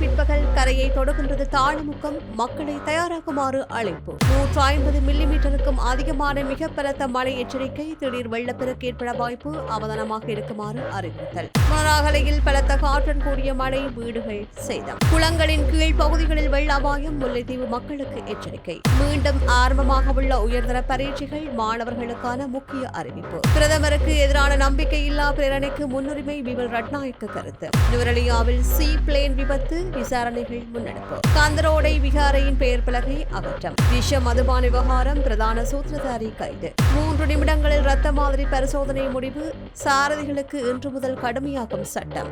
பிற்பகல் கரையை தொடுகின்றது தாழ்முகம். மக்களை தயாராகுமாறு அழைப்பு. நூற்று ஐம்பது மில்லிமீட்டருக்கும் அதிகமான மிக பலத்த மழை எச்சரிக்கை திடீர் வெள்ளப்பெருக்கு ஏற்பட வாய்ப்பு அவதானமாக இருக்குமாறு அறிவித்தல் மணராகலையில் பலத்த காற்றுடன் கூடிய மழை வீடுகள் சேதம். குளங்களின் கீழ் பகுதிகளில் வெள்ள அபாயம் முல்லைத்தீவு மக்களுக்கு எச்சரிக்கை. மீண்டும் ஆரம்பமாக உள்ள உயர்தர பரீட்சைகள் மாணவர்களுக்கான முக்கிய அறிவிப்பு. பிரதமருக்கு எதிரான நம்பிக்கையில்லா பிரேரணைக்கு முன்னுரிமை விமல் ரட்நாயக்க கருத்து. நுவரலியாவில் சி பிளேன் விபத்து விசாரணைகள் முன்னெடுப்பு. கந்தரோடை விகாரையின் பெயர் பலகை அகற்றம். விஷ மதுபான விவகாரம் பிரதான சூத்திரதாரி கைது. மூன்று நிமிடங்களில் ரத்த மாதிரி பரிசோதனை முடிவு. சாரதிகளுக்கு இன்று முதல் கடுமையாகும் சட்டம்.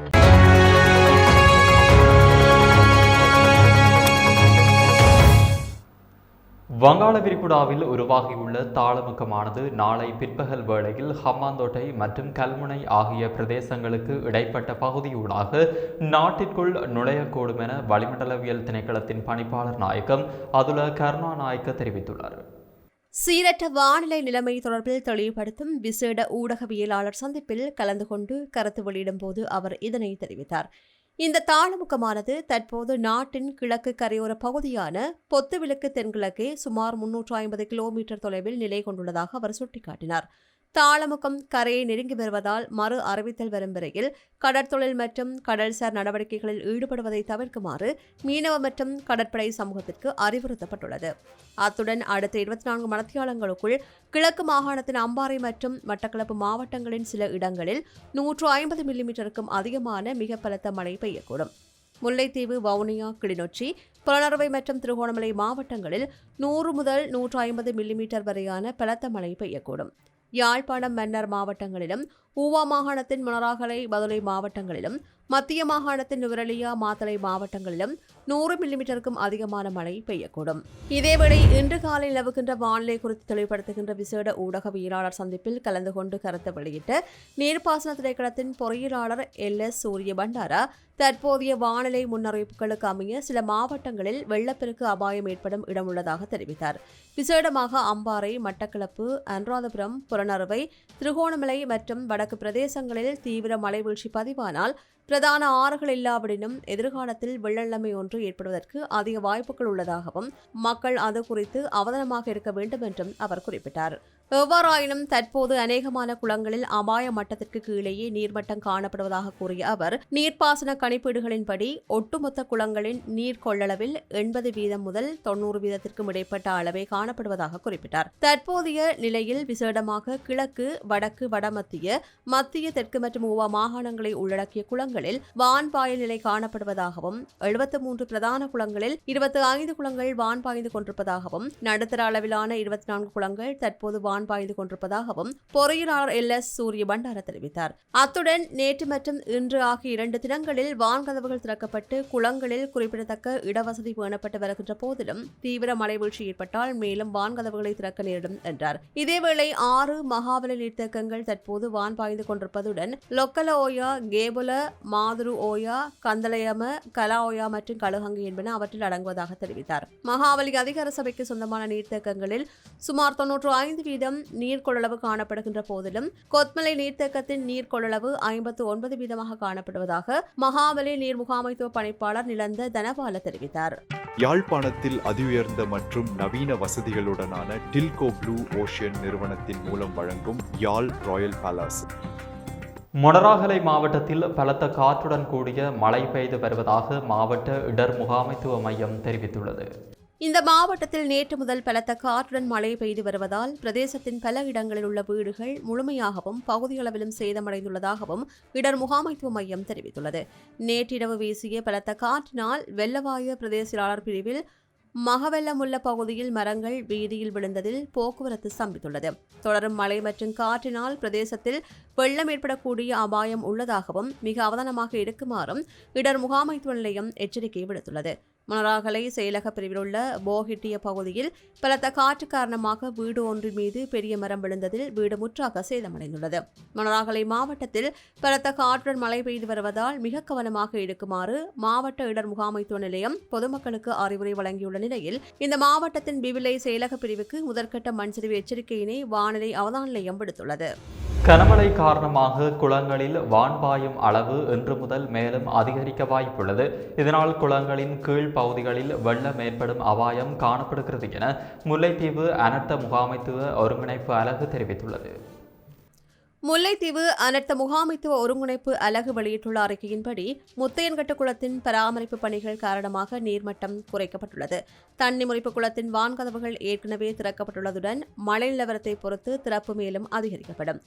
வங்காள விரிகுடாவில் உருவாகியுள்ள தாளமுக்கமானது நாளை பிற்பகல் வேளையில் ஹம்மாந்தோட்டை மற்றும் கல்முனை ஆகிய பிரதேசங்களுக்கு இடைப்பட்ட பகுதியூடாக நாட்டிற்குள் நுழையக்கூடும் என வளிமண்டலவியல் திணைக்களத்தின் பணிப்பாளர் நாயகம் அதுல கருணாநாயக்க தெரிவித்துள்ளார். சீரற்ற வானிலை நிலைமை தொடர்பில் தெளிவுபடுத்தும் விசேட ஊடகவியலாளர் சந்திப்பில் கலந்து கொண்டு கருத்து வெளியிடும் போது அவர் இதனை தெரிவித்தார். இந்த தாளமுகமானது தற்போது நாட்டின் கிழக்கு கரையோர பகுதியான பொத்துவிளக்கு தென்கிழக்கே சுமார் முன்னூற்று ஐம்பது கிலோமீட்டர் தொலைவில் நிலை கொண்டுள்ளதாக அவர் சுட்டிக்காட்டினார். தாளமுகம் கரையை நெருங்கி வருவதால் மறு அறிவித்தல் வரும் வரையில் கடற்தொழில் மற்றும் கடல்சார் நடவடிக்கைகளில் ஈடுபடுவதை தவிர்க்குமாறு மீனவ மற்றும் கடற்படை சமூகத்திற்கு அறிவுறுத்தப்பட்டுள்ளது. அத்துடன் அடுத்த இருபத்தி நான்கு மணத்தியாலங்களுக்குள் கிழக்கு மாகாணத்தின் அம்பாறை மற்றும் மட்டக்களப்பு மாவட்டங்களின் சில இடங்களில் நூற்று ஐம்பது மில்லிமீட்டருக்கும் அதிகமான மிக பலத்த மழை பெய்யக்கூடும். முல்லைத்தீவு வவுனியா கிளிநொச்சி புலனறுவை மற்றும் திருகோணமலை மாவட்டங்களில் நூறு முதல் நூற்று ஐம்பது மில்லிமீட்டர் வரையான பலத்த மழை பெய்யக்கூடும். யாழ்ப்பாணம் மன்னர் மாவட்டங்களிலும் ஊவா மாகாணத்தின் மணராகலை பதுளை மாவட்டங்களிலும் மத்திய மாகாணத்தின் நுவரலியா மாத்தளை மாவட்டங்களிலும் நூறு மில்லிமீட்டருக்கும் அதிகமான மழை பெய்யக்கூடும். இதேவேளை இன்று காலை நிலவுகின்ற வானிலை குறித்து தெளிவுபடுத்துகின்ற விசேட ஊடகவியலாளர் சந்திப்பில் கலந்து கொண்டு கருத்து வெளியிட்ட நீர்ப்பாசன திணைக்களத்தின் பொறியியலாளர் எல். எஸ். சூரிய பண்டாரா தற்போதைய வானிலை முன்னறிவிப்புகளுக்கு அமைய சில மாவட்டங்களில் வெள்ளப்பெருக்கு அபாயம் ஏற்படும் இடம் உள்ளதாக தெரிவித்தார். விசேடமாக அம்பாறை மட்டக்களப்பு அனுராதபுரம் புறநறுவை திருகோணமலை மற்றும் வட வடக்கு பிரதேசங்களில் தீவிர மழை வீழ்ச்சி பதிவானால் பிரதான ஆறுகள் இல்லாவிடனும் எதிர்காலத்தில் வெள்ளநிலைமை ஒன்று ஏற்படுவதற்கு அதிக வாய்ப்புகள் உள்ளதாகவும் மக்கள் அது குறித்து அவதானமாக இருக்க வேண்டும் என்றும் அவர் குறிப்பிட்டார். எவ்வாறாயினும் தற்போது அநேகமான குளங்களில் அபாய மட்டத்திற்கு கீழேயே நீர்மட்டம் காணப்படுவதாக கூறிய அவர் நீர்ப்பாசன கணிப்பீடுகளின்படி ஒட்டுமொத்த குளங்களின் நீர் கொள்ளளவில் எண்பது வீதம் முதல் தொன்னூறு வீதத்திற்கும் இடைப்பட்ட அளவே காணப்படுவதாக குறிப்பிட்டார். தற்போதைய நிலையில் விசேடமாக கிழக்கு வடக்கு வடமத்திய மத்திய தெற்கு மற்றும் ஊவா மாகாணங்களை உள்ளடக்கிய குளங்கள் பகுதிகளில் வான்பாயல் நிலை காணப்படுவதாகவும் எழுபத்து மூன்று பிரதான குளங்களில் இருபத்தி ஐந்து குளங்கள் வான் பாய்ந்து கொண்டிருப்பதாகவும் நடுத்தர அளவிலான இருபத்தி நான்கு குளங்கள் தற்போது வான் பாய்ந்து கொண்டிருப்பதாகவும் பொறியியலாளர் எல். எஸ். சூரிய பண்டார தெரிவித்தார். அத்துடன் நேற்று மற்றும் இன்று ஆகிய இரண்டு தினங்களில் வான்கதவுகள் திறக்கப்பட்டு குளங்களில் குறிப்பிடத்தக்க இடவசதி பேணப்பட்டு வருகின்ற போதிலும் தீவிர மழை வீழ்ச்சி ஏற்பட்டால் மேலும் வான்கதவுகளை திறக்க நேரிடும் என்றார். இதேவேளை ஆறு மகாபலி நீர்த்தேக்கங்கள் தற்போது வான் பாய்ந்து கொண்டிருப்பதுடன் லொக்கல ஓயா கேபுல மாதுரு ஓயா கந்தலயம கலா ஓயா மற்றும் கழுகங்கு என்பன அவற்றில் அடங்குவதாக தெரிவித்தார். மகாவலி அதிகார சபைக்கு சொந்தமான நீர்த்தேக்கங்களில் சுமார் தொன்னூற்று ஐந்து வீதம் நீர் கொள்ளளவு காணப்படுகின்ற போதிலும் கொத்மலை நீர்த்தேக்கத்தின் நீர் கொள்ளளவு ஐம்பத்து ஒன்பது வீதமாக காணப்படுவதாக மகாவலி நீர் முகாமைத்துவ பணிப்பாளர் நிலந்த தனபால தெரிவித்தார். யாழ்ப்பாணத்தில் அதிஉயர்ந்த மற்றும் நவீன வசதிகளுடனான டில்கோ ப்ளூ ஓஷியன் நிறுவனத்தின் மூலம் வழங்கும் யாழ் ராயல் பேலஸ். மொனராகலை மாவட்டத்தில் பலத்த காற்றுடன் கூடிய மழை பெய்து வருவதாக மாவட்ட இடர் முகாமைத்துவ மையம் தெரிவித்துள்ளது. இந்த மாவட்டத்தில் நேற்று முதல் பலத்த காற்றுடன் மழை பெய்து வருவதால் பிரதேசத்தின் பல இடங்களில் உள்ள வீடுகள் முழுமையாகவும் பகுதியளவிலும் சேதமடைந்துள்ளதாகவும் இடர் முகாமைத்துவ மையம் தெரிவித்துள்ளது. நேற்றிரவு வீசிய பலத்த காற்றினால் வெள்ளவாய பிரதேசியாளர் பிரிவில் மகவெல்லமுள்ள பகுதியில் மரங்கள் வீதியில் விழுந்ததில் போக்குவரத்து ஸ்தம்பித்துள்ளது. தொடரும் மழை மற்றும் காற்றினால் பிரதேசத்தில் வெள்ளம் ஏற்படக்கூடிய அபாயம் உள்ளதாகவும் மிக அவதானமாக இருக்குமாறும் இடர் முகாமைத்துவ நிலையம் எச்சரிக்கை விடுத்துள்ளது. மணராகலை செயலக பிரிவில் உள்ள போகிட்டிய பகுதியில் பலத்த காற்று காரணமாக வீடு ஒன்றின் மீது பெரிய மரம் விழுந்ததில் வீடு முற்றாக சேதமடைந்துள்ளது. மணராகலை மாவட்டத்தில் பலத்த காற்றுடன் மழை பெய்து வருவதால் மிக கவனமாக இருக்குமாறு மாவட்ட இடர் முகாமைத்துவ நிலையம் பொதுமக்களுக்கு அறிவுரை வழங்கியுள்ள நிலையில் இந்த மாவட்டத்தின் பிவிலை செயலக பிரிவுக்கு முதற்கட்ட மண்சரிவு எச்சரிக்கையினை வானிலை அவதான நிலையம் விடுத்துள்ளது. கனமழை காரணமாக குளங்களில் வான்பாயும் அளவு இன்று முதல் மேலும் அதிகரிக்க வாய்ப்புள்ளது. இதனால் குளங்களின் கீழ் பகுதிகளில் வெள்ளம் ஏற்படும் அபாயம் காணப்படுகிறது என முல்லைத்தீவு அனர்த்த முகாமைத்துவ ஒருங்கிணைப்பு அலகு தெரிவித்துள்ளது. முல்லைத்தீவு அனர்த்த முகாமைத்துவ ஒருங்கிணைப்பு அலகு வெளியிட்டுள்ள அறிக்கையின்படி முத்தையன்கட்டு குளத்தின் பராமரிப்பு பணிகள் காரணமாக நீர்மட்டம் குறைக்கப்பட்டுள்ளது. தண்ணி முறிப்பு குளத்தின் வான்கதவுகள் ஏற்கனவே திறக்கப்பட்டுள்ளதுடன் மழை நிலவரத்தை பொறுத்து திறப்பு மேலும் அதிகரிக்கப்படும்.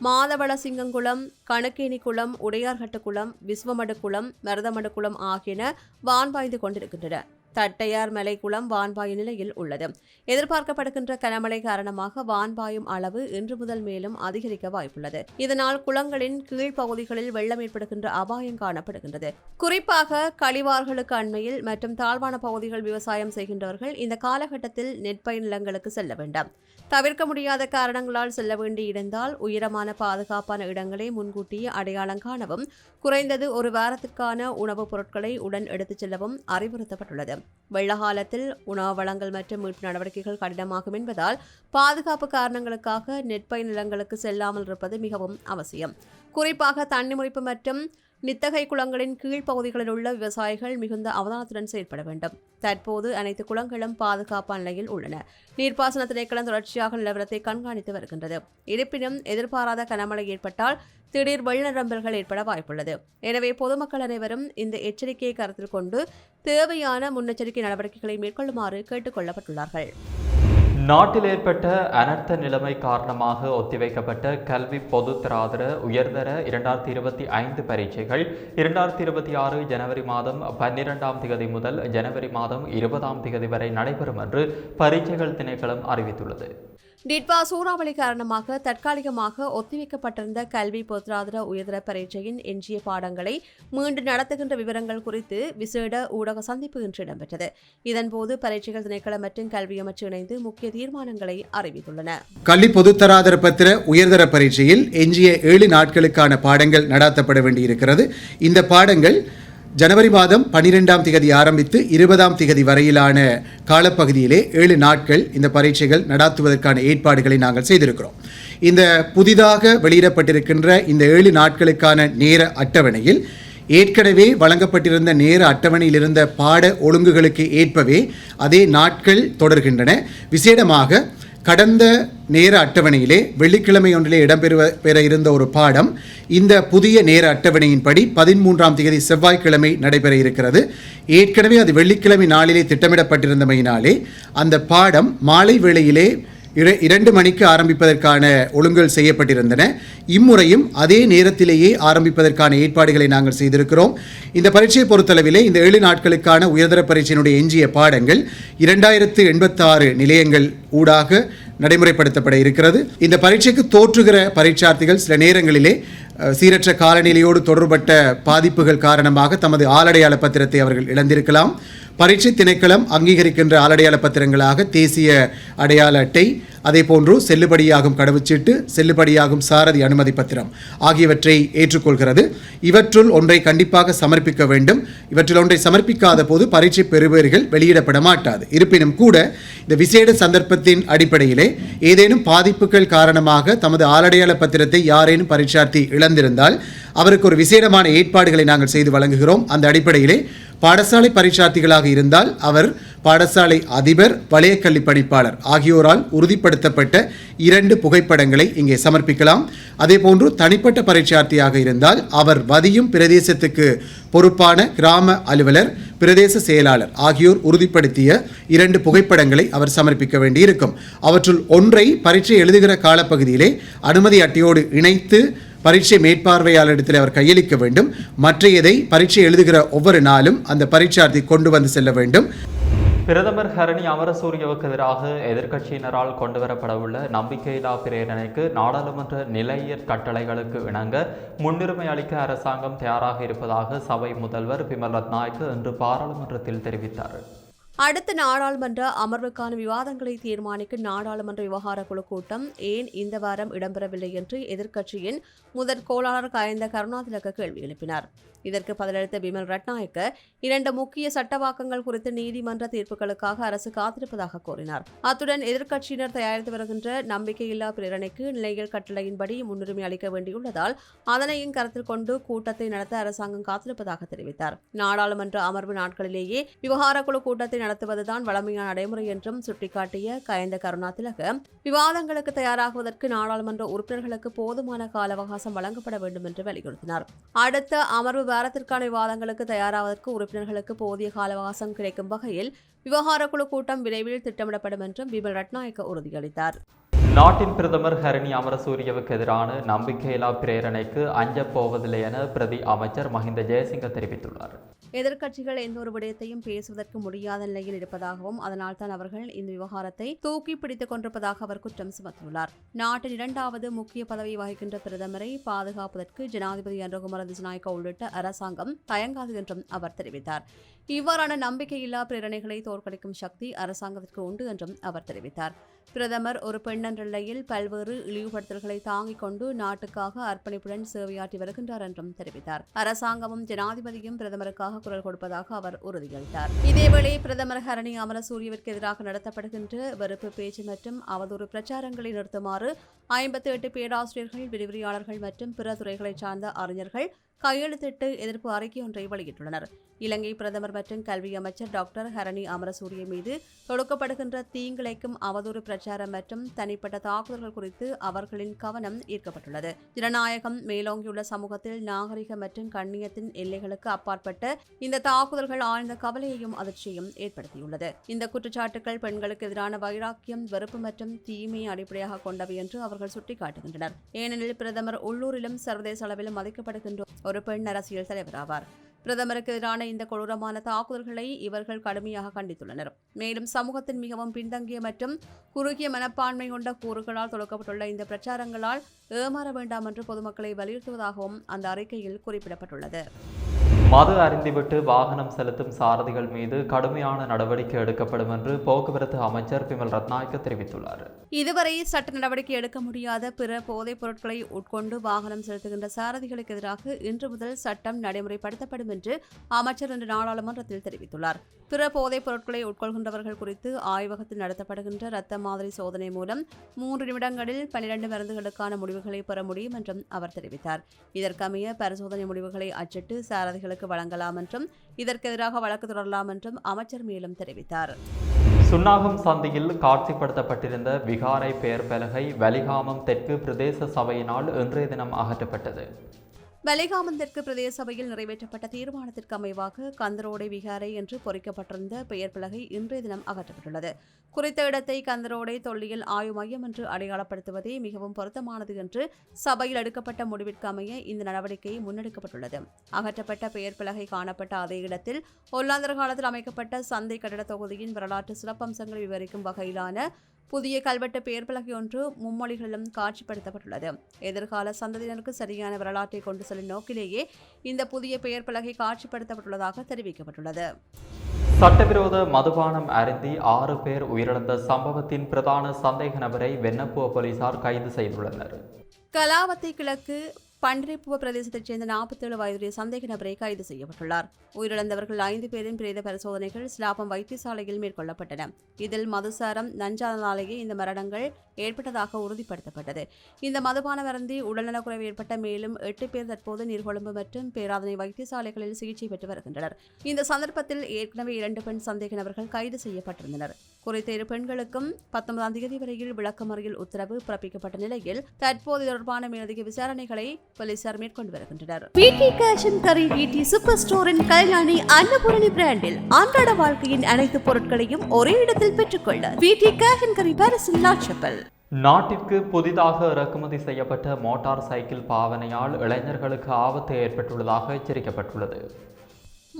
மாதவள சிங்கங்குளம் கணக்கேணி குளம் உடையார்கட்டு குளம் விஸ்வமடு குளம் மருதமடு குளம் ஆகியன வான்வாய்ந்து கொண்டிருக்கின்றன. தட்டையார் மலைக்குளம் வான்பாய் நிலையில் உள்ளது. எதிர்பார்க்கப்படுகின்ற கனமழை காரணமாக வான்பாயும் அளவு இன்று முதல் மேலும் அதிகரிக்க வாய்ப்புள்ளது. இதனால் குளங்களின் கீழ்ப்பகுதிகளில் வெள்ளம் ஏற்படுகின்ற அபாயம் காணப்படுகின்றது. குறிப்பாக கழிவார்களுக்கு அண்மையில் மற்றும் தாழ்வான பகுதிகள் விவசாயம் செய்கின்றவர்கள் இந்த காலகட்டத்தில் நெற்பயிர் நிலங்களுக்கு செல்ல வேண்டாம். தவிர்க்க முடியாத காரணங்களால் செல்ல வேண்டியிருந்தால் உயரமான பாதுகாப்பான இடங்களை முன்கூட்டியே அடையாளம் காணவும் குறைந்தது ஒரு வாரத்திற்கான உணவுப் பொருட்களை உடன் எடுத்துச் செல்லவும் அறிவுறுத்தப்பட்டுள்ளது. வெள்ளகாலத்தில் உணவு வளங்கள் மற்றும் மீட்பு நடவடிக்கைகள் கடினமாகும் என்பதால் பாதுகாப்பு காரணங்களுக்காக நெற்பயிர் நிலங்களுக்கு செல்லாமல் இருப்பது மிகவும் அவசியம். குறிப்பாக தண்ணி முறிப்பு மற்றும் நித்தகை குளங்களின் கீழ்ப்பகுதிகளில் உள்ள விவசாயிகள் மிகுந்த அவதானத்துடன் செயல்பட வேண்டும். தற்போது அனைத்து குளங்களும் பாதுகாப்பான நிலையில் உள்ளன. நீர்ப்பாசன திணைக்களம் தொடர்ச்சியாக நிலவரத்தை கண்காணித்து வருகின்றது. இருப்பினும் எதிர்பாராத கனமழை ஏற்பட்டால் திடீர் வெள்ளநிரம்பல்கள் ஏற்பட வாய்ப்புள்ளது. எனவே பொதுமக்கள் அனைவரும் இந்த எச்சரிக்கையை கருத்தில் கொண்டு தேவையான முன்னெச்சரிக்கை நடவடிக்கைகளை மேற்கொள்ளுமாறு கேட்டுக் கொள்ளப்பட்டுள்ளார்கள். நாட்டில் ஏற்பட்ட அனர்த்த நிலைமை காரணமாக ஒத்திவைக்கப்பட்ட கல்வி பொதுத்தராதர உயர்தர இரண்டாயிரத்தி இருபத்தி ஐந்து பரீட்சைகள் இரண்டாயிரத்தி இருபத்தி ஆறு ஜனவரி மாதம் பன்னிரெண்டாம் திகதி முதல் ஜனவரி மாதம் இருபதாம் திகதி வரை நடைபெறும் என்று பரீட்சைகள் திணைக்களம் அறிவித்துள்ளது. டிட்வா சூறாவளி காரணமாக தற்காலிகமாக ஒத்திவைக்கப்பட்டிருந்த கல்வி பொருளாதார உயர்தர பரீட்சையின் எஞ்சிய பாடங்களை மீண்டும் நடத்துகின்ற விவரங்கள் குறித்து விசேட ஊடக சந்திப்பு இன்று இடம்பெற்றது. இதன்போது பரீட்சைகள் திணைக்களம் மற்றும் கல்வி அமைச்சு இணைந்து முக்கிய தீர்மானங்களை அறிவித்துள்ளன. கல்வி பொதுத்தராதர பத்திர உயர்தர பரீட்சையில் எஞ்சிய ஏழு நாட்களுக்கான பாடங்கள் நடாத்தப்பட வேண்டியிருக்கிறது. இந்த பாடங்கள் ஜனவரி மாதம் பனிரெண்டாம் திகதி ஆரம்பித்து இருபதாம் திகதி வரையிலான காலப்பகுதியிலே ஏழு நாட்கள் இந்த பரீட்சைகள் நடாத்துவதற்கான ஏற்பாடுகளை நாங்கள் செய்திருக்கிறோம். இந்த புதிதாக வெளியிடப்பட்டிருக்கின்ற இந்த ஏழு நாட்களுக்கான நேர அட்டவணையில் ஏற்கனவே வழங்கப்பட்டிருந்த நேர அட்டவணையில் இருந்த பாட ஒழுங்குகளுக்கு ஏற்பவே அதே நாட்கள் தொடர்கின்றன. விசேடமாக கடந்த நேர அட்டவணையிலே வெள்ளிக்கிழமை ஒன்றிலே இடம்பெறுவ பெற இருந்த ஒரு பாடம் இந்த புதிய நேர அட்டவணையின்படி பதிமூன்றாம் தேதி செவ்வாய்க்கிழமை நடைபெற இருக்கிறது. ஏற்கனவே அது வெள்ளிக்கிழமை நாளிலே திட்டமிடப்பட்டிருந்தமையினாலே அந்த பாடம் மாலை வேளையிலே இரண்டு மணிக்கு ஆரம்பிப்பதற்கான ஒழுங்குகள் செய்யப்பட்டிருந்தன. இம்முறையும் அதே நேரத்திலேயே ஆரம்பிப்பதற்கான ஏற்பாடுகளை நாங்கள் செய்திருக்கிறோம். இந்த பரீட்சையை பொறுத்தளவிலே இந்த ஏழு நாட்களுக்கான உயர்தர பரீட்சையினுடைய எஞ்சிய பாடங்கள் இரண்டாயிரத்து எண்பத்தாறு நிலையங்கள் ஊடாக நடைமுறைப்படுத்தப்பட இருக்கிறது. இந்த பரீட்சைக்கு தோற்றுகிற பரீட்சார்த்திகள் சில நேரங்களிலே சீரற்ற காலநிலையோடு தொடர்பட்ட பாதிப்புகள் காரணமாக தமது ஆளடையாள பத்திரத்தை அவர்கள் இழந்திருக்கலாம். பரீட்சை திணைக்களம் அங்கீகரிக்கின்ற ஆளடையாள பத்திரங்களாக தேசிய அடையாள அட்டை அதேபோன்று செல்லுபடியாகும் கடவுச்சீட்டு செல்லுபடியாகும் சாரதி அனுமதி பத்திரம் ஆகியவற்றை ஏற்றுக்கொள்கிறது. இவற்றுள் ஒன்றை கண்டிப்பாக சமர்ப்பிக்க வேண்டும். இவற்றில் ஒன்றை சமர்ப்பிக்காத போது பரீட்சை பெறுபவர்கள் வெளியிடப்பட மாட்டாது. இருப்பினும் கூட இந்த விசேட சந்தர்ப்பத்தின் அடிப்படையிலே ஏதேனும் பாதிப்புகள் காரணமாக தமது ஆளடையாள பத்திரத்தை யாரேனும் பரீட்சார்த்தி இழந்திருந்தால் அவருக்கு ஒரு விசேடமான ஏற்பாடுகளை நாங்கள் செய்து வழங்குகிறோம். அந்த அடிப்படையிலே பாடசாலை பரீட்சார்த்திகளாக இருந்தால் அவர் பாடசாலை அதிபர் வலயக்கல்வி பணிப்பாளர் ஆகியோரால் உறுதிப்படுத்தப்பட்ட இரண்டு புகைப்படங்களை இங்கே சமர்ப்பிக்கலாம். அதேபோன்று தனிப்பட்ட பரீட்சார்த்தியாக இருந்தால் அவர் வதியும் பிரதேசத்துக்கு பொறுப்பான கிராம அலுவலர் பிரதேச செயலாளர் ஆகியோர் உறுதிப்படுத்திய இரண்டு புகைப்படங்களை அவர் சமர்ப்பிக்க வேண்டியிருக்கும். அவற்றுள் ஒன்றை பரீட்சை எழுதுகிற காலப்பகுதியிலே அனுமதி அட்டையோடு இணைத்து பரீட்சை மேற்பார்வையாளரிடத்தில் அவர் கையளிக்க வேண்டும். மற்றையதை பரீட்சை எழுதுகிற ஒவ்வொரு நாளும் அந்த பரீட்சார்த்தி கொண்டு வந்து செல்ல வேண்டும். பிரதமர் ஹரணி அமரசூரியவுக்கு எதிராக எதிர்க்கட்சியினரால் கொண்டுவரப்படவுள்ள நம்பிக்கையில்லா பிரேரணைக்கு நாடாளுமன்ற நிலையற் கட்டளைகளுக்கு இணங்க முன்னுரிமை அளிக்க அரசாங்கம் தயாராக இருப்பதாக சபை முதல்வர் பிமல் ரத்நாயக்கு இன்று பாராளுமன்றத்தில் தெரிவித்தார். அடுத்த நாடாளுமன்ற அமர்வுக்கான விவாதங்களை தீர்மானிக்க நாடாளுமன்ற விவகார குழு கூட்டம் ஏன் இந்த வாரம் இடம்பெறவில்லை என்று எதிர்க்கட்சியின் முதற் கோளாளர் காய்ந்த கருணாதிலக்க கேள்வி எழுப்பினார். இதற்கு பதிலளித்த பிமல் ரட்நாயக்க இரண்டு முக்கிய சட்டவாக்கங்கள் குறித்து நீதிமன்ற தீர்ப்புகளுக்காக அரசு காத்திருப்பதாக கூறினார். அத்துடன் எதிர்க்கட்சியினர் தயாரித்து வருகின்ற நம்பிக்கையில்லா பிரேரணைக்கு நிலைகள் கட்டளையின்படி முன்னுரிமை அளிக்க வேண்டியுள்ளதால் அதனையும் கருத்தில் கொண்டு கூட்டத்தை நடத்த அரசாங்கம் காத்திருப்பதாக தெரிவித்தார். நாடாளுமன்ற அமர்வு நாட்களிலேயே விவகார குழு கூட்டத்தை நடத்துவதுதான் வழமையான நடைமுறை என்றும் சுட்டிக்காட்டிய கயந்த கருணாதிலக விவாதங்களுக்கு தயாராகுவதற்கு நாடாளுமன்ற உறுப்பினர்களுக்கு போதுமான கால அவகாசம் வழங்கப்பட வேண்டும் என்று வலியுறுத்தினார். அடுத்த அமர்வு விவகாரத்திற்கான விவாதங்களுக்கு தயாராவதற்கு உறுப்பினர்களுக்கு போதிய கால அவகாசம் கிடைக்கும் வகையில் விவகார குழு கூட்டம் விரைவில் திட்டமிடப்படும் என்றும் பிமல் ரட்நாயக்க உறுதியளித்தார். நாட்டின் பிரதமர் ஹரணி அமரசூரியவுக்கு எதிரான நம்பிக்கையில்லா பிரேரணைக்கு அஞ்சப் போவதில்லை என பிரதி அமைச்சர் மஹிந்த ஜெயசிங்க தெரிவித்துள்ளார். எதிர்க்கட்சிகள் எந்த ஒரு விடயத்தையும் பேசுவதற்கு முடியாத நிலையில் இருப்பதாகவும் அதனால்தான் அவர்கள் இந்த விவகாரத்தை தூக்கி பிடித்துக் கொண்டிருப்பதாக அவர் குற்றம் சுமத்தியுள்ளார். நாட்டின் இரண்டாவது முக்கிய பதவி வகிக்கின்ற பிரதமரை பாதுகாப்பதற்கு ஜனாதிபதி அன்றகுமர திசநாயக்க உள்ளிட்ட அரசாங்கம் தயங்காது என்றும் அவர் தெரிவித்தார். இவ்வாறான நம்பிக்கையில்லா பிரேரணைகளை தோற்கடிக்கும் சக்தி அரசாங்கத்திற்கு உண்டு என்றும் அவர் தெரிவித்தார். பிரதமர் ஒரு பெண் நிலையில் பல்வேறு இழிவுபடுத்தல்களை தாங்கிக் கொண்டு நாட்டுக்காக அர்ப்பணிப்புடன் சேவையாற்றி வருகின்றார் என்றும் தெரிவித்தார். அரசாங்கமும் ஜனாதிபதியும் பிரதமருக்காக குரல் கொடுப்பதாக அவர் உறுதியளித்தார். இதேவேளை பிரதமர் ஹரணி அமரசூரியவிற்கு எதிராக நடத்தப்படுகின்ற வெறுப்பு பேச்சு மற்றும் அவதூறு பிரச்சாரங்களை நிறுத்துமாறு ஐம்பத்தி எட்டு பேராசிரியர்கள் விரிவுரையாளர்கள் மற்றும் பிற துறைகளைச் சார்ந்த அறிஞர்கள் கையெழுத்திட்டு எதிர்ப்பு அறிக்கை ஒன்றை வெளியிட்டுள்ளனர். இலங்கை பிரதமர் மற்றும் கல்வி அமைச்சர் டாக்டர் ஹரணி அமரசூரிய மீது தொடுக்கப்படுகின்ற தீங்கிழைக்கும் அவதூறு பிரச்சாரம் மற்றும் தனிப்பட்ட தாக்குதல்கள் குறித்து அவர்களின் கவனம் ஈர்க்கப்பட்டுள்ளது. ஜனநாயகம் மேலோங்கியுள்ள சமூகத்தில் நாகரிக மற்றும் கண்ணியத்தின் எல்லைகளுக்கு அப்பாற்பட்ட இந்த தாக்குதல்கள் ஆழ்ந்த கவலையையும் அதிர்ச்சியையும் ஏற்படுத்தியுள்ளது. இந்த குற்றச்சாட்டுகள் பெண்களுக்கு எதிரான வைராக்கியம் வெறுப்பு மற்றும் தீமையை அடிப்படையாக கொண்டவை என்று அவர் அவர்கள் சுட்டிக்காட்டுகின்றனர். ஏனெனில் பிரதமர் உள்ளூரிலும் சர்வதேச அளவிலும் மதிக்கப்படுகின்ற ஒரு பெண் அரசியல் தலைவர் ஆவார் பிரதமருக்கு எதிரான இந்த கொடூரமான தாக்குதல்களை இவர்கள் கடுமையாக கண்டித்துள்ளனர். மேலும் சமூகத்தின் மிகவும் பின்தங்கிய மற்றும் குறுகிய மனப்பான்மை கொண்ட கூறுகளால் தொடுக்கப்பட்டுள்ள இந்த பிரச்சாரங்களால் ஏமாற வேண்டாம் என்று பொதுமக்களை வலியுறுத்துவதாகவும் அந்த அறிக்கையில் குறிப்பிடப்பட்டுள்ளது. மது அறிந்துவிட்டு வாகனம் செலுத்தும் சாரதிகள் மீது கடுமையான நடவடிக்கை எடுக்கப்படும் என்று போக்குவரத்து அமைச்சர் பிமல் ரத்நாயக்க தெரிவித்துள்ளார். இதுவரை சட்ட நடவடிக்கை எடுக்க முடியாத பிற போதைப் பொருட்களை உட்கொண்டு வாகனம் செலுத்துகின்ற சாரதிகளுக்கு எதிராக இன்று முதல் சட்டம் நடைமுறைப்படுத்தப்படும் என்று அமைச்சர் இன்று நாடாளுமன்றத்தில் தெரிவித்துள்ளார். பிற போதைப் பொருட்களை உட்கொள்கின்றவர்கள் குறித்து ஆய்வகத்தில் நடத்தப்படுகின்ற இரத்த மாதிரி சோதனை மூலம் மூன்று நிமிடங்களில் பனிரெண்டு மருந்துகளுக்கான முடிவுகளை பெற முடியும் என்றும் அவர் தெரிவித்தார். இதற்கமைய பரிசோதனை முடிவுகளை அச்சிட்டு சாரதிகளுக்கு வழங்கலாம் என்றும் இதற்கு எதிராக வழக்கு தொடரலாம் என்றும் அமைச்சர் மேலும் தெரிவித்தார். சுன்னாகம் சந்தையில் காட்சிப்படுத்தப்பட்டிருந்த விகாரை பெயர் பலகை வலிகாமம் தெற்கு பிரதேச சபையினால் இன்றைய தினம் அகற்றப்பட்டது. வலிகாமம் பிரதேச சபையில் நிறைவேற்றப்பட்ட தீர்மானத்திற்கு அமைவாக கந்தரோடை விகாரை என்று பொறிக்கப்பட்டிருந்த பெயர் பலகை இன்றைய தினம் அகற்றப்பட்டுள்ளது. குறித்த இடத்தை கந்தரோடை தொல்லியல் ஆய்வு மையம் என்று அடையாளப்படுத்துவதே மிகவும் பொருத்தமானது என்று சபையில் எடுக்கப்பட்ட முடிவிற்கு அமைய இந்த நடவடிக்கை முன்னெடுக்கப்பட்டுள்ளது. அகற்றப்பட்ட பெயர் பலகை காணப்பட்ட அதே இடத்தில் ஒல்லாந்தர் காலத்தில் அமைக்கப்பட்ட சந்தை கட்டட தொகுதியின் வரலாற்று சிறப்பம்சங்களை விவரிக்கும் வகையிலான புதிய கல்வெட்டு பெயர் பலகை ஒன்று மும்மொழிகளிலும் காட்சிப்படுத்தப்பட்டுள்ளது. எதிர்கால சந்ததியினருக்கு சரியான வரலாற்றை கொண்டு செல்லும் நோக்கிலேயே இந்த புதிய பெயர் பலகை காட்சிப்படுத்தப்பட்டுள்ளதாக தெரிவிக்கப்பட்டுள்ளது. சட்டவிரோத மதுபானம் அருந்தி ஆறு பேர் உயிரிழந்த சம்பவத்தின் பிரதான சந்தேக நபரை வெண்ணப்புவ போலீசார் கைது செய்துள்ளனர். கலாவத்தை கிழக்கு பண்டிரைப்புவ பிரதேசத்தைச் சேர்ந்த நாற்பத்தேழு வயதுடைய சந்தேக நபரை கைது செய்யப்பட்டுள்ளார். உயிரிழந்தவர்கள் ஐந்து பேரின் பிரேத பரிசோதனைகள் ஸ்லாபம் வைத்தியசாலையில் மேற்கொள்ளப்பட்டன. இதில் மதுசாரம் நஞ்சாதனாலேயே இந்த மரணங்கள் ஏற்பட்டதாக உறுதிப்படுத்தப்பட்டது. இந்த மதுபான மருந்தி உடல்நலக்குறைவு ஏற்பட்ட மேலும் எட்டு பேர் தற்போது நீர்கொழும்பு மற்றும் பேராதனை வைத்தியசாலைகளில் சிகிச்சை பெற்று வருகின்றனர். இந்த சந்தர்ப்பத்தில் ஏற்கனவே இரண்டு பெண் சந்தேக நபர்கள் கைது செய்யப்பட்டிருந்தனர். குறித்த இரு பெண்களுக்கும் பத்தொன்பதாம் தேதி வரையில் விளக்கமறியல் உத்தரவு பிறப்பிக்கப்பட்ட நிலையில் தற்போது தொடர்பான மேலதிக விசாரணைகளை போலீசார் மேற்கொண்டு வருகின்றனர். பிடி கேஷ் அண்ட் கரி வீட்டி சூப்பர் ஸ்டோரின் கல்யாணி அன்னபூரணி பிராண்டில் அன்றாட வாழ்க்கையின் அனைத்து பொருட்களையும் ஒரே இடத்தில் பெற்றுக்கொள்ள பிடி கேஷ் அண்ட் கரி பாரிசில் லாட்சப்பல் நாட்டிற்கு புதிதாக இறக்குமதி செய்யப்பட்ட மோட்டார் சைக்கிள் பாவனையால் இளைஞர்களுக்கு ஆபத்து ஏற்பட்டுள்ளதாக எச்சரிக்கப்பட்டுள்ளது.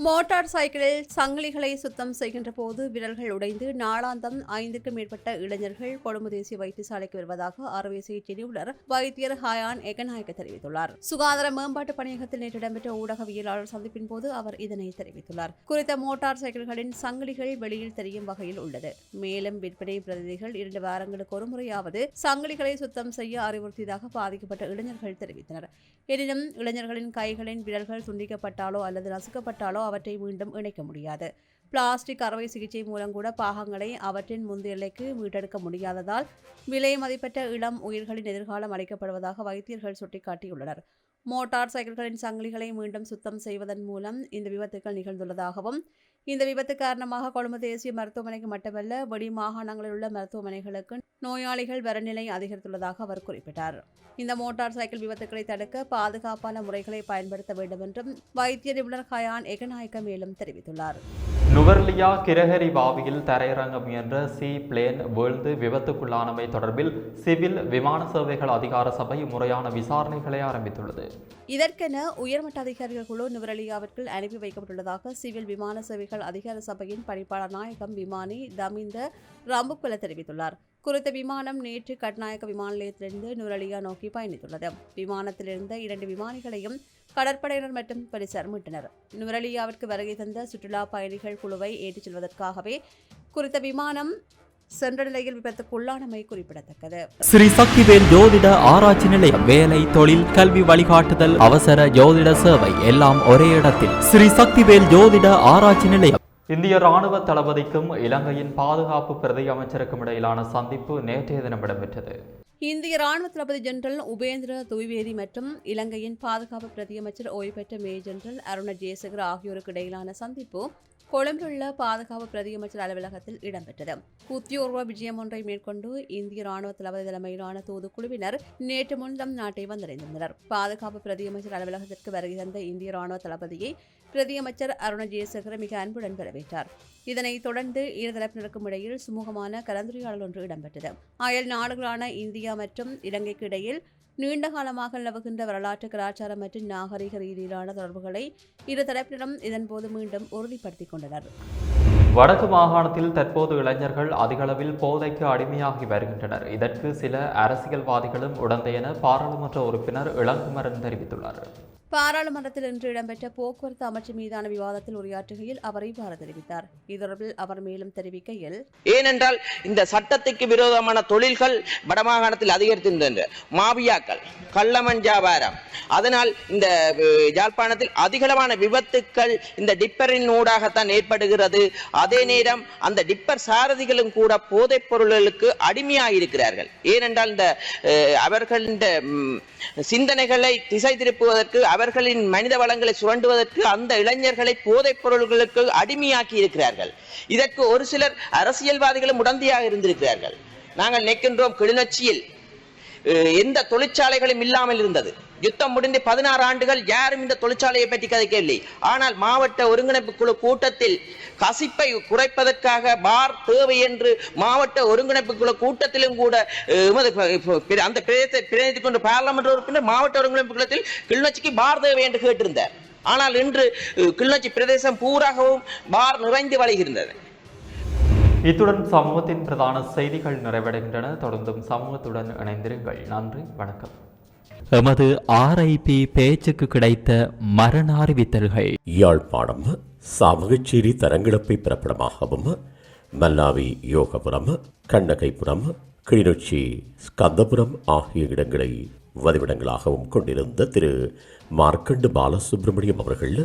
மோட்டார் சைக்கிளில் சங்கிலிகளை சுத்தம் செய்கின்ற போது விரல்கள் உடைந்து நாளாந்தம் ஐந்துக்கும் மேற்பட்ட இளைஞர்கள் கொழும்பு தேசிய வைத்தியசாலைக்கு வருவதாக அறுவை சிகிச்சை நிபுணர் வைத்தியர் ஹயான் எகநாயக்க தெரிவித்துள்ளார். சுகாதார மேம்பாட்டு பணியகத்தில் நேற்று இடம்பெற்ற ஊடகவியலாளர் சந்திப்பின் போது அவர் இதனை தெரிவித்துள்ளார். குறித்த மோட்டார் சைக்கிள்களின் சங்கிலிகள் வெளியில் தெரியும் வகையில் உள்ளது. மேலும் விற்பனை பிரதிநிதிகள் இரண்டு வாரங்களுக்கு ஒரு முறையாவது சங்கிலிகளை சுத்தம் செய்ய அறிவுறுத்தியதாக பாதிக்கப்பட்ட இளைஞர்கள் தெரிவித்தனர். எனினும் இளைஞர்களின் கைகளின் விரல்கள் துண்டிக்கப்பட்டாலோ அல்லது நசுக்கப்பட்டாலோ அவற்றை மீண்டும் இணைக்க முடியாது. பிளாஸ்டிக் அறுவை சிகிச்சை மூலம் கூட பாகங்களை அவற்றின் முந்தைய எல்லைக்கு மீட்டெடுக்க முடியாததால் விலை மதிப்பற்ற இளம் உயிர்களின் எதிர்காலம் அளிக்கப்படுவதாக வைத்தியர்கள் சுட்டிக்காட்டியுள்ளனர். மோட்டார் சைக்கிள்களின் சங்கிலிகளை மீண்டும் சுத்தம் செய்வதன் மூலம் இந்த விபத்துகள் நிகழ்ந்துள்ளதாகவும் இந்த விபத்து காரணமாக கொழும்பு தேசிய மருத்துவமனைக்கு மட்டுமல்ல வெளி மாகாணங்களில் உள்ள மருத்துவமனைகளுக்கு நோயாளிகள் வரநிலை அதிகரித்துள்ளதாக அவர் குறிப்பிட்டார். இந்த மோட்டார் சைக்கிள் விபத்துக்களை தடுக்க பாதுகாப்பான முறைகளை பயன்படுத்த வேண்டும் என்றும் வைத்திய நிபுணர் ஹயான் எகநாயக்க மேலும் தெரிவித்துள்ளார். நுவர்லியா கிரகரி பாவியில் தரையிறங்க முயன்ற சி பிளேன் வீழ்ந்து விபத்துக்குள்ளானமை தொடர்பில் சிவில் விமான சேவைகள் அதிகார சபை முறையான விசாரணைகளை ஆரம்பித்துள்ளது. இதற்கென உயர்மட்ட அதிகாரிகள் குழு நுவரெலியாவிற்கு அனுப்பி வைக்கப்பட்டுள்ளதாக சிவில் விமான சேவைகள் அதிகார சபையின் பணிப்பாளர் நாயகம் விமானி தமிந்த ராம்புக்குல தெரிவித்துள்ளார். குறித்த விமானம் நேற்று கட்நாயக்க விமான நிலையத்திலிருந்து நுரலியா நோக்கி பயணித்துள்ளது. விமானத்திலிருந்த இரண்டு விமானிகளையும் கடற்படையினர் மற்றும் போலீசார் மீட்டனர். நுரலியாவிற்கு வருகை தந்த சுற்றுலா பயணிகள் குழுவை ஏற்றிச் செல்வதற்காகவே குறித்த விமானம் சென்ற நிலையில் விபத்துக்குள்ளானமை குறிப்பிடத்தக்கது. ஸ்ரீ சக்திவேல் ஜோதிட ஆராய்ச்சி நிலையம் வேலை தொழில் கல்வி வழிகாட்டுதல் அவசர ஜோதிட சேவை எல்லாம் ஒரே இடத்தில். ஸ்ரீ சக்திவேல் ஜோதிட ஆராய்ச்சி நிலையம் இந்திய ராணுவ தளபதிக்கும் இலங்கையின் பாதுகாப்பு பிரதி அமைச்சருக்கும் இடையிலான சந்திப்பு நேற்றைய தினம் இடம்பெற்றது. இந்திய ராணுவ தளபதி ஜெனரல் உபேந்திர துவிவேதி மற்றும் இலங்கையின் பாதுகாப்பு பிரதியமைச்சர் ஓய்வு பெற்ற மேஜர் ஜெனரல் அருண ஜெயசேகர் ஆகியோருக்கு இடையிலான சந்திப்பு கொழும்பிலுள்ள பாதுகாப்பு பிரதியமைச்சர் அலுவலகத்தில் இடம்பெற்றது. உத்தியோர்வ விஜயம் ஒன்றை மேற்கொண்டு இந்திய ராணுவ தளபதி தலைமையிலான தூதுக்குழுவினர் நேற்று முன்தம் நாட்டை வந்தடைந்துள்ளனர். பாதுகாப்பு பிரதியமைச்சர் அலுவலகத்திற்கு வருகை தந்த இந்திய ராணுவ தளபதியை பிரதியமைச்சர் அருண ஜெயசேகர் மிக அன்புடன் வரவேற்றார். இதனைத் தொடர்ந்து இருதரப்பினருக்கும் இடையில் சுமூகமான கலந்துரையாடல் ஒன்று இடம்பெற்றது. அயல் நாடுகளான இந்தியா மற்றும் இலங்கைக்கு இடையில் நீண்ட காலமாக நிலவுகின்ற வரலாற்று கலாச்சாரம் மற்றும் நாகரிக ரீதியிலான தொடர்புகளை இரு தரப்பினரும் இதன்போது மீண்டும் உறுதிப்படுத்திக் கொண்டனர். வடக்கு மாகாணத்தில் தற்போது இளைஞர்கள் அதிகளவில் போதைக்கு அடிமையாகி வருகின்றனர். இதற்கு சில அரசியல்வாதிகளும் உடந்தை என பாராளுமன்ற உறுப்பினர் இளங்குமரன் தெரிவித்துள்ளார். பாராளுமன்றத்தில் இன்று இடம்பெற்ற போக்குவரத்து அமைச்சு மீதான விவாதத்தில் உரையாற்றுகையில் அவர் இவ்வாறு தெரிவித்தார். இது தொடர்பில் அவர் மேலும் தெரிவிக்கையில் ஏனென்றால் இந்த சட்டத்துக்கு விரோதமான தொழில்கள் வடமாகாணத்தில் அதிகரித்திருந்தன. மாபியாக்கள் கள்ளமன் வியாபாரம் அதனால் இந்த யாழ்ப்பாணத்தில் அதிகளவான விபத்துக்கள் இந்த டிப்பரின் ஊடாகத்தான் ஏற்படுகிறது. அதே நேரம் அந்த டிப்பர் சாரதிகளும் கூட போதைப் பொருள்களுக்கு அடிமையாக இருக்கிறார்கள் ஏனென்றால் இந்த அவர்கள் இந்த சிந்தனைகளை திசை திருப்புவதற்கு அவர்களின் மனித வளங்களை சுரண்டுவதற்கு அந்த இளைஞர்களை போதைப் பொருள்களுக்கு அடிமையாக்கி இருக்கிறார்கள். இதற்கு ஒரு சிலர் அரசியல்வாதிகளும் உடந்தையாக இருந்திருக்கிறார்கள். நாங்கள் நிற்கின்றோம் கிளிநொச்சியில். எந்த தொழிற்சாலைகளும் இல்லாமல் இருந்தது. யுத்தம் முடிந்து பதினாறு ஆண்டுகள் யாரும் இந்த தொழிற்சாலையை பற்றி கதைக்கவில்லை. ஆனால் மாவட்ட ஒருங்கிணைப்பு குழு கூட்டத்தில் கசிப்பை குறைப்பதற்காக பார் தேவை என்று மாவட்ட ஒருங்கிணைப்பு குழு கூட்டத்திலும் கூட அந்த பிரதேசத்தை பிரதிநிதி கொண்டு பாராளுமன்ற உறுப்பினர் மாவட்ட ஒருங்கிணைப்பு குழுத்தில் கிளிநொச்சிக்கு பார் தேவை என்று கேட்டிருந்தார். ஆனால் இன்று கிளிநொச்சி பிரதேசம் பூராகவும் பார் நிறைந்து வழிகிருந்தது இத்துடன் சமூகத்தின் பிரதான செய்திகள் நிறைவடைகின்றன. தொடர்ந்தும் சமூகத்துடன் இணைந்திருங்கள். நன்றி வணக்கம். எமது ஆர்ஐபி பேச்சுக்கு கிடைத்த மரண அறிவித்தல்கள். யாழ்ப்பாணம் சாவகச்சேரி தரங்கிழப்பை பிறப்பிடமாகவும் மல்லாவி யோகபுரம் கண்ணகைப்புரம் கிளிநொச்சி ஸ்கந்தபுரம் ஆகிய இடங்களை வதிவிடங்களாகவும் கொண்டிருந்த திரு. மார்க்கண்டு பாலசுப்ரமணியம் அவர்கள்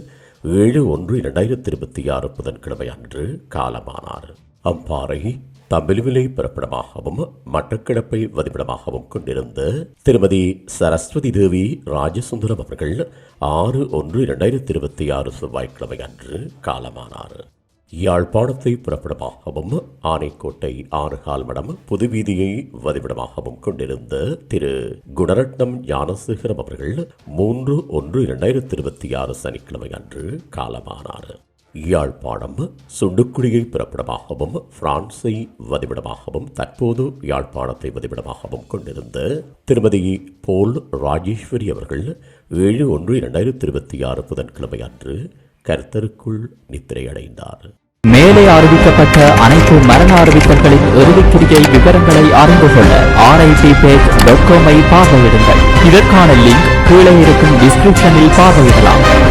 ஏழு ஒன்று இரண்டாயிரத்தி இருபத்தி ஆறு புதன்கிழமை அன்று காலமானார். அம்பாறை தமிழ்விலை பிறப்பிடமாகவும் மட்டக்கிழப்பை வதிப்பிடமாகவும் கொண்டிருந்த திருமதி சரஸ்வதி தேவி ராஜசுந்தரம் அவர்கள் ஆறு ஒன்று இரண்டாயிரத்தி இருபத்தி ஆறு செவ்வாய்க்கிழமை அன்று காலமானார். யாழ்ப்பாணத்தை புறப்படமாகவும் ஆனைக்கோட்டை ஆறுகால் மடம் புதுவீதியை வதிவிடமாகவும் கொண்டிருந்த திரு குணரட்னம் ஞானசேகரம் அவர்கள் மூன்று ஒன்று இரண்டாயிரத்தி இருபத்தி ஆறு சனிக்கிழமை அன்று காலமானார். யாழ்ப்பாணம் சுண்டுக்குடியை பிறப்பிடமாகவும் பிரான்ஸை வதிவிடமாகவும் தற்போது யாழ்ப்பாணத்தை வதிவிடமாகவும் கொண்டிருந்த திருமதி போல் ராஜேஸ்வரி அவர்கள் ஏழு ஒன்று இரண்டாயிரத்தி இருபத்தி ஆறு புதன்கிழமை அன்று கருத்தருக்குள் நித்திரையடைந்தார். மேலே அறிவிக்கப்பட்ட அனைத்து மரண அறிவித்தல்களின் இறுதிக்கிரிகை விவரங்களை அறிந்து கொள்ள ஆர்ஐடி பேஜ் டாட் காமை பார்வையிடுங்கள். இதற்கான லிங்க் கீழே இருக்கும் டிஸ்கிரிப்ஷனில் பார்வையிடலாம்.